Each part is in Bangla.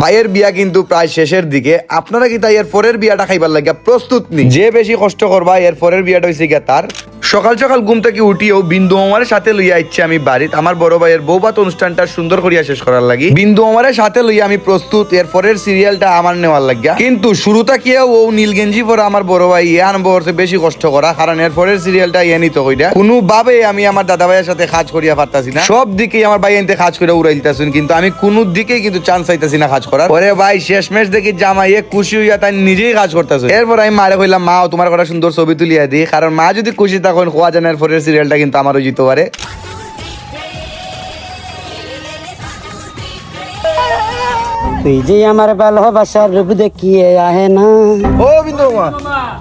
ভাইয়ের বিয়া কিন্তু প্রায় শেষের দিকে। আপনারা কি তাই এর পরের বিয়াটা খাইবার লাগে প্রস্তুত নি? যে বেশি কষ্ট করবা, এর পরের বিয়াটা হয়েছে তার সকাল সকাল ঘুম থেকে উঠিও বিন্দু আমার সাথে লইয়া ইচ্ছে আমি বাড়িত। আমার বড় ভাইয়ের বৌবাত অনুষ্ঠানটা সুন্দর করিয়া শেষ করার লাগি। বিন্দু আমারের সাথে লইয়া আমি প্রস্তুত এর পরের সিরিয়ালটা আমার নেওয়ার লাগিয়া। কিন্তু শুরু থাকিয়া ও নীল গেঞ্জি পরে আমার বড় ভাই ইয়ে আনব বেশি কষ্ট করা, কারণ এর পরের সিরিয়ালটা ইয়ে নিতে কইরা। কোনো ভাবে আমি আমার দাদা ভাইয়ের সাথে কাজ করিয়া পারতাছি না। সব দিকেই আমার ভাই এনতে কাজ করে উড়াইতেছেন, কিন্তু আমি কোনো দিকেই কিন্তু চান্স পাইতাছি না কাজ করার। পরে ভাই, শেষমেশ দেখি জামাইয়ে খুশি হইয়া তাই নিজেই কাজ করতেছে। এরপর আমি মারে কইলাম, মা তোমার কটা সুন্দর ছবি তুলিয়া দিই কারণ মা যদি খুশি তখন খোয়া জানার পরের সিরিয়ালটা কিন্তু আমারও জিতে পারে। তুই যে আমার ভালোবাসার রূপ দেখিয়ে আহে না। ও বিন্দু মামা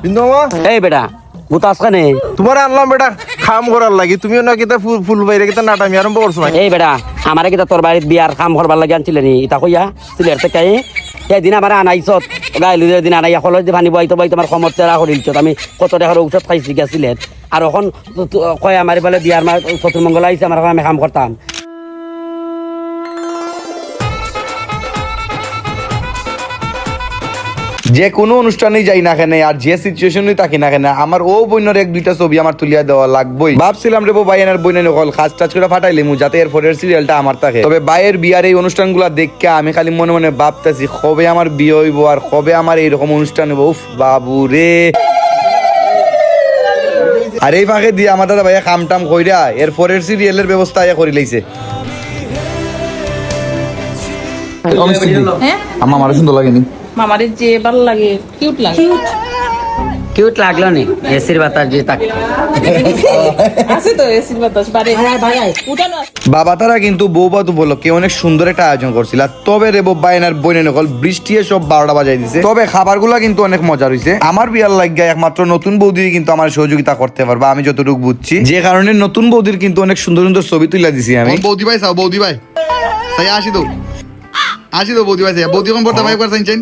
বিন্দু মামা এই বেটা বুতাস কানে? তোমার আনলাম বেটা খাম করার লাগি। তুমিও না কিতা ফুল ফুল বাইরে কিতা নাটামি আরম্ভ করছ এই বেটা আমারে কিতা তোর বাড়িত বিয়ার কাম করবার লাগে আনছিলে নি ইতা কইয়া সিলের থেকে এদিন আমার আনাইছত গাইলু দিন আনাই কলেজ দিয়ে পানি বইতে বই তোমাৰ সমর কৰি করিলত আমি কত টাকার ঔষধ খাইছি গেছিলেন আৰু এখন কয় আমাৰ এইফালে দিয়াৰ মাৰ চতুৰ্মংগলা আহিছে, আমাৰ আমি কাম করতাম যে কোনো অনুষ্ঠানেই যাই না কেন আর যে সিচুয়েশনই থাকি না কেন আমার ও বইনের এক দুইটা ছবি আমার তুলিয়া দেওয়া লাগবেই। ভাবছিলাম রে ভাই এনার বইনে নকল খাস টাচ করে ফাটাইলে মু যাতে এর পরের সিরিয়ালটা আমার থাকে। তবে বাইয়ের বিয়ার এই অনুষ্ঠানগুলো দেখে আমি খালি মনে মনে ভাবতেছি কবে আমার বিয়ে হইব আর কবে আমার এইরকম অনুষ্ঠান হইব? উফ বাবু রে। আর এই ফাঁকে দিয়ে আমার দাদা ভাইয়া কাম টাম কইরা এর পরের সিরিয়ালের ব্যবস্থা করি লাইছে। হ্যাঁ? আমার আমার সুন্দর লাগেনি। মামারে যে ভালো লাগে কিউট লাগে। কিউট লাগল নি? এসির বাতাস যে তাক আছে তো এসির বাতাস বাড়ি। উঠানো বাবা তারা কিন্তু বৌবাত উপলক্ষে অনেক সুন্দর একটা আয়োজন করছিল। তবে রে বোব্বা এনার বইনে নকল বৃষ্টি সব বারোটা বাজাই দিছে। তবে খাবারগুলা কিন্তু অনেক মজা রয়েছে আমার বিয়ার লাগিয়া একমাত্র নতুন বৌদি কিন্তু আমার সহযোগিতা করতে পারবে আমি যতটুকু বুঝছি। যে কারণে নতুন বৌদির কিন্তু অনেক সুন্দর সুন্দর ছবি তুলে দিছি আমি। বৌদি ভাই চাও বৌদি ভাই। চাই আসি তো। আসি তো বৌদি ভাই বৌদি কম পড়তে ভাই করছেন চাইন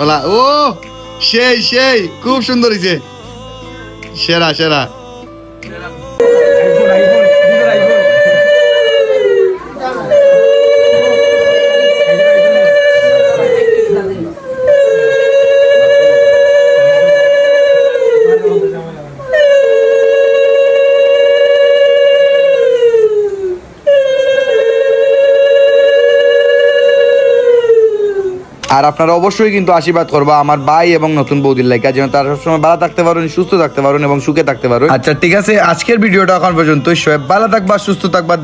ওলা ও সেই সেই খুব সুন্দর হয়েছে সেরা সেরা। আর আপনারা অবশ্যই কিন্তু আশীর্বাদ করব, আমার ভাই এবং নতুন বৌদির লাইকা, যেন তারা সবসময় ভালো থাকতে পারুন, সুস্থ থাকতে পারুন এবং সুখে থাকতে পারুন। আচ্ছা ঠিক আছে, আজকের ভিডিওটা এখন পর্যন্ত সব ভালো থাকবা, সুস্থ থাকবা।